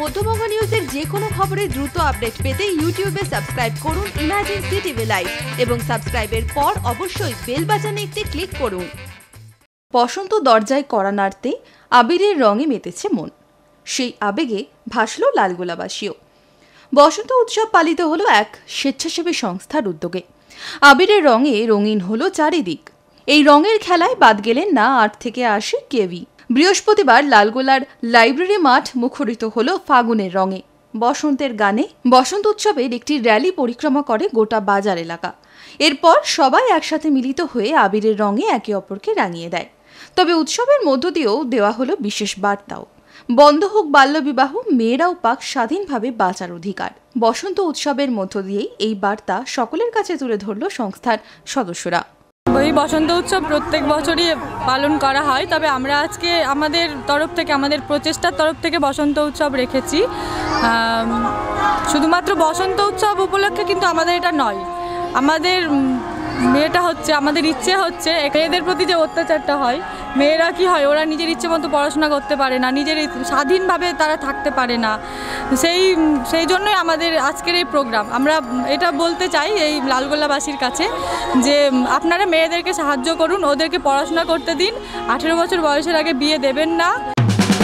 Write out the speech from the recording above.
মধ্যবঙ্গ নিউজের যে কোনো খবরের দ্রুত আপডেট পেতে ইউটিউবে সাবস্ক্রাইব করুন ইমাজিন সিটিভি লাইভ এবং সাবস্ক্রাইবের পর অবশ্যই বেল বাজানে একটি ক্লিক করুন। বসন্ত দরজায় কড়া নাড়তে আবিরের রঙে মেতেছে মন। সেই আবেগে ভাসল লালগোলাবাসীও। বসন্ত উৎসব পালিত হলো এক স্বেচ্ছাসেবী সংস্থার উদ্যোগে। আবিরের রঙে রঙিন হলো চারিদিক। এই রঙের খেলায় বাদ গেলেন না আট থেকে আশি কেভি। বৃহস্পতিবার লালগোলার লাইব্রেরি মাঠ মুখরিত হল ফাগুনের রঙে। বসন্তের গানে বসন্ত উৎসবের একটি র্যালি পরিক্রমা করে গোটা বাজার এলাকা। এরপর সবাই একসাথে মিলিত হয়ে আবিরের রঙে একে অপরকে রাঙিয়ে দেয়। তবে উৎসবের মধ্য দিয়েও দেওয়া হলো বিশেষ বার্তাও। বন্ধ হোক বাল্যবিবাহ, মেয়েরাও পাক স্বাধীনভাবে বাঁচার অধিকার। বসন্ত উৎসবের মধ্য দিয়েই এই বার্তা সকলের কাছে তুলে ধরল সংস্থার সদস্যরা। এই বসন্ত উৎসব প্রত্যেক বছরই পালন করা হয়। তবে আমরা আজকে আমাদের তরফ থেকে, আমাদের প্রচেষ্টার তরফ থেকে বসন্ত উৎসব রেখেছি। শুধুমাত্র বসন্ত উৎসব উপলক্ষে কিন্তু আমাদের এটা নয়। আমাদের মেয়েটা হচ্ছে, আমাদের ইচ্ছে হচ্ছে, মেয়েদের প্রতি যে অত্যাচারটা হয়, মেয়েরা কি হয়, ওরা নিজের ইচ্ছে মতো পড়াশোনা করতে পারে না, নিজের স্বাধীনভাবে তারা থাকতে পারে না। সেই সেই জন্যই আমাদের আজকের এই প্রোগ্রাম। আমরা এটা বলতে চাই এই লালগোল্লাবাসীর কাছে যে, আপনারা মেয়েদেরকে সাহায্য করুন, ওদেরকে পড়াশোনা করতে দিন, আঠেরো বছর বয়সের আগে বিয়ে দেবেন না।